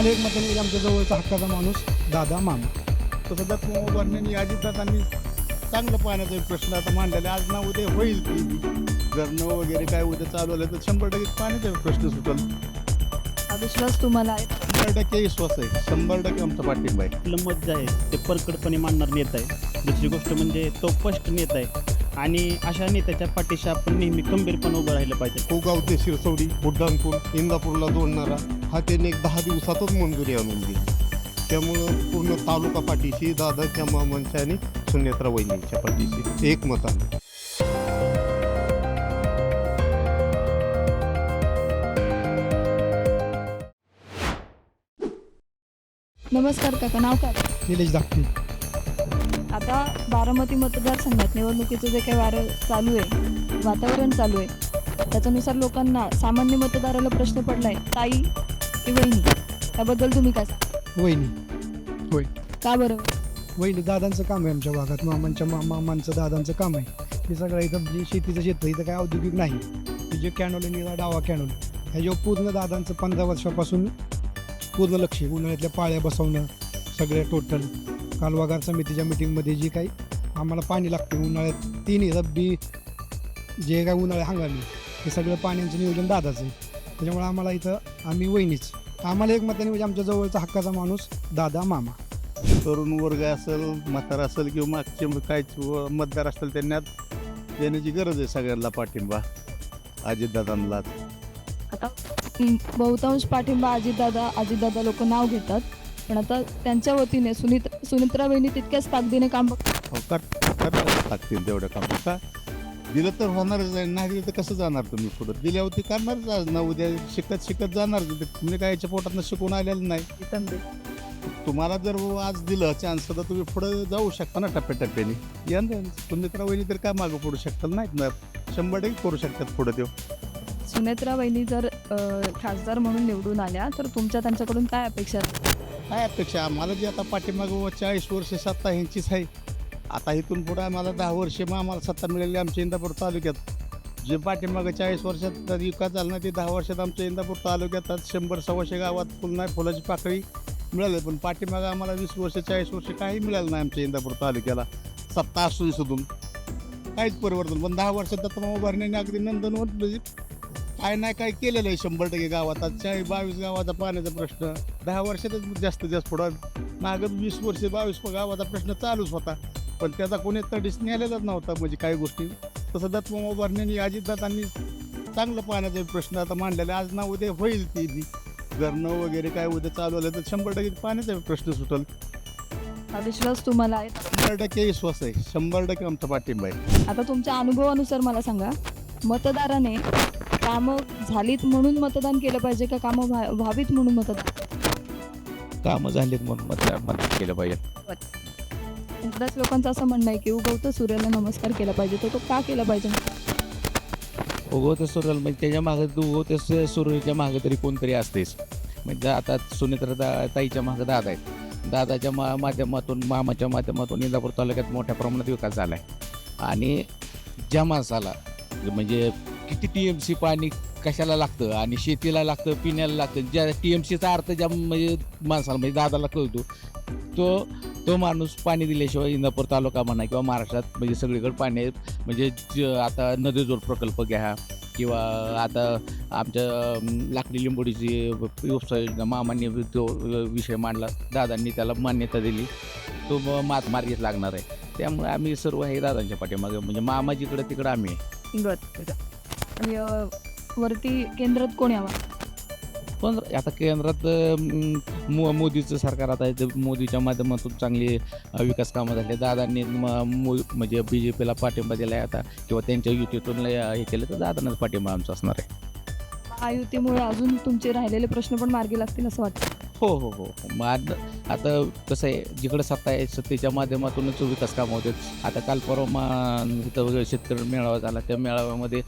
आम्हाला एक म्हणजे आमच्या जवळचा हक्काचा माणूस दादा मामा. तसं दत्त उभारण्याने अजितदादांनी चांगलं पाण्याचा एक प्रश्न आता मांडलेला. आज ना उद्या होईल ती धरणं वगैरे काय उद्या चालू आलं तर शंभर टक्के पाण्याचा प्रश्न सुटेल. हा विश्वास तुम्हाला आहे? शंभर टक्के विश्वास आहे. शंभर टक्के आमचा पाठिंबा आहे. आपलं मत जे आहे ते परकडपणे मांडणार नेता आहे. दुसरी गोष्ट म्हणजे तो स्पष्ट नेता आहे. आणि अशा नेत्याच्या पाठीशी आपण नेहमी खंबीरपणे उभं राहिलं पाहिजे. कोगाव ते शिरसवडी बुड्डाणपूल इंदापूरला जोडणारा हा त्यांनी एक दहा दिवसातच मंजुरी आणून दिली. त्यामुळं पूर्ण तालुका पाठीशी दादाच्या मामांच्या आणि सुनेत्रा वहिनीच्या पाठीशी एक मताने नमस्कार काका नाव काय? निलेश धाकटे. आता बारामती मतदारसंघात निवडणुकीचं जे काही वारं चालू आहे वातावरण चालू आहे त्याच्यानुसार लोकांना सामान्य मतदाराला प्रश्न पडलाय ताई? की वहिनी? त्याबद्दल तुम्ही काय सांगा? वहिनी. का बरं? वहिनी दादांचं काम आहे आमच्या भागात. मामांच्या मा मामांचं दादांचं काम आहे. हे सगळं इथं जे शेतीचं क्षेत्र इथं काय औद्योगिक नाही. हे जे कॅनोल आहे निळा डावा कॅनोल. ह्याच्यावर पूर्ण दादांचं पंधरा वर्षापासून पूर्ण लक्ष आहे. उन्हाळ्यातल्या पाळ्या बसवणं सगळे टोटल कालवागार समितीच्या मिटिंगमध्ये जी काही आम्हाला पाणी लागते उन्हाळ्यात तिन्ही रब्बी जे काय उन्हाळ्या हंगामी हे सगळं पाण्याचं नियोजन दादाचं आहे. त्याच्यामुळे आम्हाला इथं आम्ही वहिनीच. आम्हाला एक मताने म्हणजे आमच्या जवळचा हक्काचा माणूस दादा मामा. तरुण वर्ग असेल म्हातारा असेल किंवा मागचे काय मतदार असतील त्यांना देण्याची गरज आहे सगळ्यांना पाठिंबा. अजितदादांना आता बहुतांश पाठिंबा अजितदादा अजितदादा लोक नाव घेतात. पण आता त्यांच्या वतीने सुनीत सुनित्रा वहिनी तितक्याच ताकदीने काम बघ- हो, कर लागतील तेवढं काम का दिलं तर होणारच आहे नाही दिलं तर कसं जाणार तुम्ही पुढं? दिल्यावरती करणारच आज ना उद्या शिकत शिकत जाणार. तुम्ही काय याच्या पोटातनं शिकून आलेलं नाही. तुम्हाला जर आज दिलं चान्स तर तुम्ही पुढे जाऊ शकता ना टप्प्याटप्प्याने. यंदा सुमित्रा वहिनी तर काय मागं पडू शकतात? नाहीत ना. शंभर टक्के करू शकतात पुढे ते सुनेत्रा वहिनी जर खासदार म्हणून निवडून आल्या तर तुमच्या त्यांच्याकडून काय अपेक्षा? काय अपेक्षा? आम्हाला जी आता पाठीमागं चाळीस वर्ष सत्ता ह्यांचीच आहे. आता इथून पुढं आम्हाला दहा वर्षे मग आम्हाला सत्ता मिळाली आमच्या इंदापूर तालुक्यात. जे पाठीमागं चाळीस वर्षात जर विकास झाला ना ते दहा वर्षात आमच्या इंदापूर तालुक्यात आज शंभर सव्वाशे गावात पुन्हा नाही फुलाची पाकळी मिळाली. पण पाठीमागं आम्हाला वीस वर्ष चाळीस वर्ष काही मिळालं नाही आमच्या इंदापूर तालुक्याला. सत्ता असून सुधून काहीच परिवर्तन. पण दहा वर्षात आता उभारण्याने अगदी नंदनवन म्हणजे काय नाही काय केलेलं आहे शंभर टक्के गावात. आज चाळीस बावीस गावाचा पाण्याचा प्रश्न. दहा वर्षातच जास्त जास्त पुढं मागं वीस वर्ष बावीस गावाचा प्रश्न चालूच होता. पण त्याचा कोणी तडीस नेलेलाच नव्हता म्हणजे काही गोष्टी. तसं दत्त उभारण्याने अजितदादांनी चांगलं पाण्याचा प्रश्न आता मांडलेला. आज ना उद्या होईल ती बी. धरणं वगैरे काय उद्या चालू आलं तर शंभर टक्के पाण्याचा प्रश्न सुटल. हा विश्वास तुम्हाला आहे? शंभर टक्के विश्वास आहे. शंभर टक्के आमचा पाठिंबा आहे. आता तुमच्या अनुभवानुसार मला सांगा मतदाराने कामं झालीत म्हणून मतदान केलं पाहिजे का कामं व्हा व्हावीत म्हणून मतदान? कामं झालीत म्हणून मतदान मतदान केलं पाहिजे. बऱ्याच लोकांचं असं म्हणणं आहे की उगवतं सूर्याला नमस्कार केला पाहिजे तर तो का केला पाहिजे? उगवत्या सूर्याला म्हणजे त्याच्यामागे उगवते सू- सूर्याच्या मागे तरी कोणतरी असतेच म्हणजे आता सुनेत्र दा ताईच्या मागे दादा आहेत. दादाच्या मा माध्यमातून मामाच्या माध्यमातून इंदापूर तालुक्यात मोठ्या प्रमाणात विकास झाला आहे आणि ज्या माणसाला म्हणजे किती टी एम सी पाणी कशाला लागतं आणि शेतीला लागतं पिण्याला लागतं ज्या टी एम सीचा अर्थ ज्या म्हणजे माणसाला म्हणजे दादाला कळतो तो तो माणूस पाणी दिल्याशिवाय इंदापूर तालुका म्हणा किंवा महाराष्ट्रात म्हणजे सगळीकडे पाणी. म्हणजे ज- आता नदीजोड प्रकल्प घ्या किंवा आता आमच्या अं, लाकडी लिंबोडीची व्यवसाय योजना मामांनी तो विषय मांडला. दादांनी त्याला मान्यता दिली. तो म- महात्मार्गीच लागणार आहे. त्यामुळे आम्ही सर्व हे दादांच्या पाठीमागे म्हणजे मामा जिकडं तिकडं आम्ही आहे. आणि अ, वरती केंद्रात कोण यावा? पण आता केंद्रात अं, मो मोदीचं सरकार आता आहे ते मोदीच्या माध्यमातून चांगली विकास कामं झाली. दादांनी म- मो म्हणजे बी जे पीला पाठिंबा दिला आहे आता. किंवा त्यांच्या युतीतून हे केलं तर दादांनाच पाठिंबा आमचा असणार आहे. महायुतीमुळे अजून तुमचे राहिलेले प्रश्न पण मार्गी लागतील असं वाटतं. हो हो हो. मग आता कसं आहे जिकडं सत्ता आहे सत्तेच्या माध्यमातूनच विकास कामं होते आता काल परवा इथं शेतकरी मेळावा झाला. त्या मेळाव्यामध्ये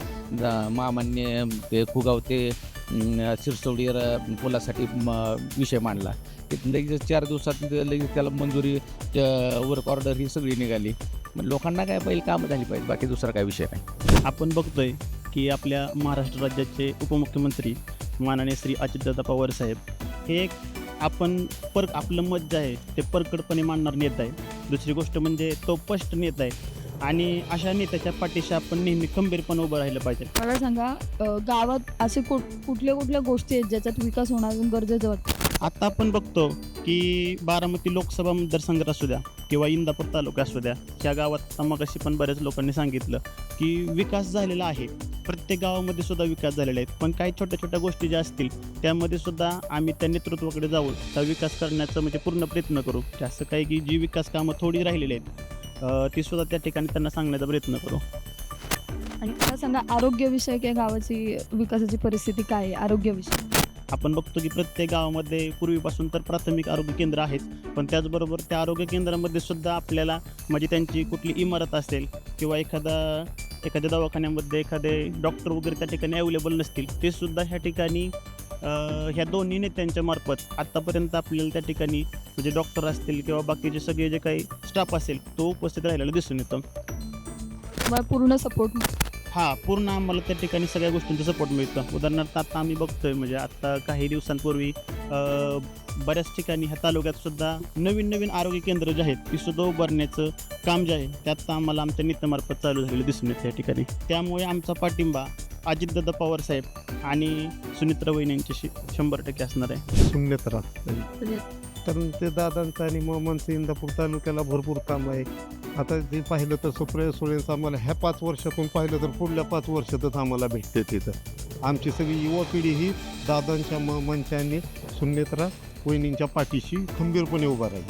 मामान्य ते खुगाव ते अं, पुलासाठी म विषय मांडला. लगेच चार दिवसात लगेच त्याला मंजुरी वर्क ऑर्डर ही सगळी निघाली. मग लोकांना काय पहिले कामं झाली पाहिजे बाकी दुसरा काय विषय नाही. आपण बघतोय की आपल्या महाराष्ट्र राज्याचे उपमुख्यमंत्री माननीय श्री अजितदादा पवार साहेब हे एक आपण पर आपलं मत जे आहे ते परकडपणे मांडणार नेता आहे दुसरी गोष्ट म्हणजे तो स्पष्ट नेता आहे. आणि अशा नेत्याच्या पाठीशी आपण नेहमी खंबीरपणे उभं राहिलं पाहिजे. मला सांगा अ, गावात असे कुठ कुठल्या कुठल्या गोष्टी आहेत ज्याच्यात विकास होणार गरजेचं वाटतं आता आपण बघतो की बारामती लोकसभा मतदारसंघात असू द्या किंवा इंदापूर तालुका असू द्या ह्या गावात मगाशी पण बऱ्याच लोकांनी सांगितलं की विकास झालेला आहे. प्रत्येक गावामध्ये सुद्धा विकास झालेले आहेत पण काही छोट्या छोट्या गोष्टी ज्या असतील त्यामध्ये सुद्धा आम्ही त्या नेतृत्वाकडे जाऊ. त्या विकास करण्याचा म्हणजे पूर्ण प्रयत्न करू. की असं काही की जी विकास कामं थोडी राहिलेली आहेत ती सुद्धा त्या ठिकाणी त्यांना सांगण्याचा प्रयत्न करू. आणि मला सांगा आरोग्यविषयक या गावाची विकासाची परिस्थिती काय आहे? आरोग्यविषयक आपण बघतो की प्रत्येक गावामध्ये पूर्वीपासून तर प्राथमिक आरोग्य केंद्र आहेत. पण त्याचबरोबर त्या आरोग्य केंद्रामध्ये सुद्धा आपल्याला म्हणजे त्यांची कुठली इमारत असेल किंवा एखादा एखाद्या दवाखान्यामध्ये एखादे डॉक्टर वगैरे त्या ठिकाणी अवेलेबल नसतील ते सुद्धा ह्या ठिकाणी ह्या दोन्ही नेत्यांच्या मार्फत आत्तापर्यंत आपल्याला त्या ठिकाणी म्हणजे डॉक्टर असतील किंवा बाकीचे सगळे जे काही स्टाफ असेल तो उपस्थित राहिलेला दिसून येतो. तुम्हाला पूर्ण सपोर्ट हा पूर्ण आम्हाला त्या ठिकाणी सगळ्या गोष्टींचा सपोर्ट मिळतो. उदाहरणार्थ आता आम्ही बघतोय म्हणजे आता काही दिवसांपूर्वी बऱ्याच ठिकाणी ह्या तालुक्यात सुद्धा नवीन नवीन आरोग्य केंद्र जे आहेत ती सुद्धा उभारण्याचं काम जे आहे त्यात आम्हाला आमच्या नेत्यामार्फत चालू झालेलं दिसून येतं या ठिकाणी. त्यामुळे आमचा पाठिंबा अजितदादा पवार साहेब आणि सुनित्रा वहिनी यांच्याशी शंभर टक्के असणार आहे. शून्यत कारण ते दादांचं आणि मामांचं इंदापूर तालुक्याला भरपूर काम आहे. आता जे पाहिलं तर सुप्रिया सुळेंचं आम्हाला ह्या पाच वर्षातून पाहिलं तर पुढल्या पाच वर्षातच आम्हाला भेटते तिथं. आमची सगळी युवा पिढी ही दादांच्या मामांच्या आणि सुनेत्रा वहिनींच्या पाठीशी खंबीरपणे उभा राहील.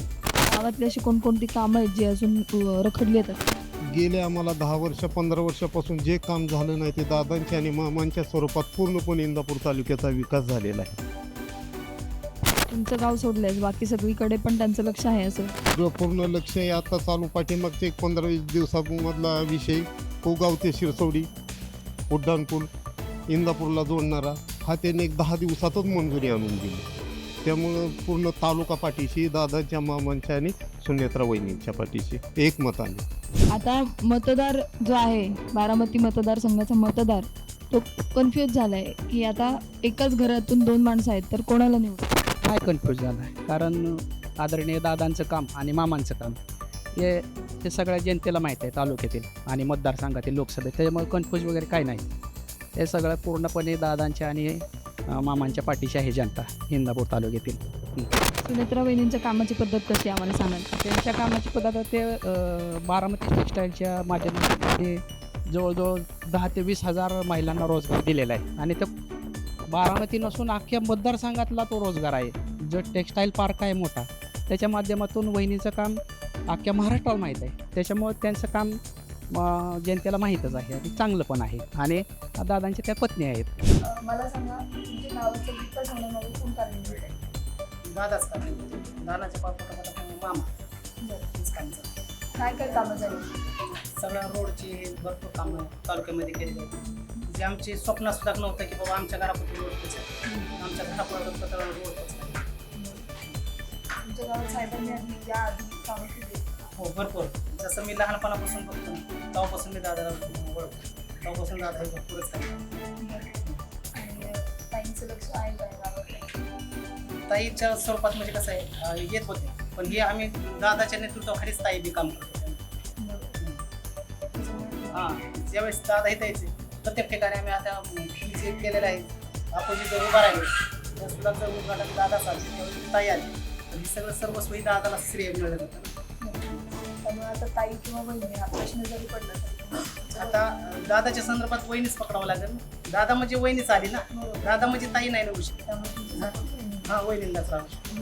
गावातली अशी कोणकोणती कामं आहेत जी अजून अ, रखडली आहेत? गेले आम्हाला दहा वर्ष पंधरा वर्षापासून जे काम झालं नाही ते दादांच्या आणि मामांच्या स्वरूपात पूर्णपणे इंदापूर तालुक्याचा विकास झालेला आहे. तुमचं गाव सोडलंय बाकी सगळीकडे पण त्यांचं लक्ष आहे असं. जो पूर्ण लक्ष आहे आता चालू पाठीमागचे एक पंधरा वीस दिवसामधला विषय कोगाव ते शिरसवडी उड्डाणपूल इंदापूरला जोडणारा हा त्याने एक दहा दिवसातच मंजुरी आणून दिली. त्यामुळं पूर्ण तालुका पाठीशी दादाच्या मामांच्या आणि सुनेत्रा वहिनींच्या पाठीशी एकमताने आता मतदार जो आहे बारामती मतदारसंघाचा मतदार तो कन्फ्युज झालाय की आता एकाच घरातून दोन माणसं आहेत तर कोणाला निवड? काय कन्फ्यूज झालं आहे कारण आदरणीय दादांचं काम आणि मामांचं काम हे हे सगळ्या जनतेला माहीत आहे तालुक्यातील आणि मतदारसंघातील लोकसभेत त्याच्यामुळे कन्फ्यूज वगैरे काही नाही. हे सगळं पूर्णपणे दादांच्या आणि मामांच्या पाठीशी आहे जनता इंदापूर तालुक्यातील. सुनेत्रा वहिनींच्या कामाची पद्धत कशी आहे आम्हाला सांगाल त्यांच्या कामाची पद्धत ते बारामती टेक्स्टाईलच्या माध्यमातून ते जवळजवळ दहा ते वीस हजार महिलांना रोजगार दिलेला आहे. आणि तो बारामती नसून अख्ख्या मतदारसंघातला तो रोजगार आहे. जो टेक्स्टाईल पार्क आहे मोठा त्याच्या माध्यमातून वहिनीचं काम अख्ख्या महाराष्ट्राला माहीत आहे. त्याच्यामुळे त्यांचं काम जनतेला माहीतच आहे आणि चांगलं पण आहे. आणि दादांच्या त्या पत्नी आहेत. मला सांगा तुमच्या गावाचा विकास होण्यामागे कोण कारणीभूत आहे? दादाच का दादाच्या पाठोपाठ मामा. हेच काम चालू. काय काय कामं झाली? सगळ्या रोडची भरपूर कामं तालुक्यामध्ये केलेली आहेत. जे आमचे स्वप्न सुद्धा नव्हतं की बाबा आमच्या घरापुढे रोड आमच्या घरापुढे रोड पोचाय तुमच्या गावात साहेबांनी आधी या आधी कामं केली. हो भरपूर. जसं मी लहानपणापासून बघतो तेव्हापासून मी दादाला ओळखतो. तेव्हापासून दादा हे भरपूरच आणि लक्ष आहे ताईच्या स्वरूपात म्हणजे कसं आहे येत होते. पण हे आम्ही दादाच्या नेतृत्वाखालीच ताई बी काम करतो हां ज्यावेळेस दादा इथे यायचे प्रत्येक ठिकाणी आम्ही आता ही केलेलं आहे आपण जिथे उभा राहिलो त्या सुद्धाचं उद्घाटन दादा चालते त्यावेळी ताई आली. हे सगळं सर्वस्व ही दादाला श्रेय मिळत होतं. त्यामुळे आता ताई किंवा बहिणी हा प्रश्न जरी पडला आता दादाच्या संदर्भात वहिनीच पकडावं लागेल. दादा म्हणजे वहिनीच आली ना? दादा म्हणजे ताई नाही ना शकत. हां वहिनीलाच राहू शकत.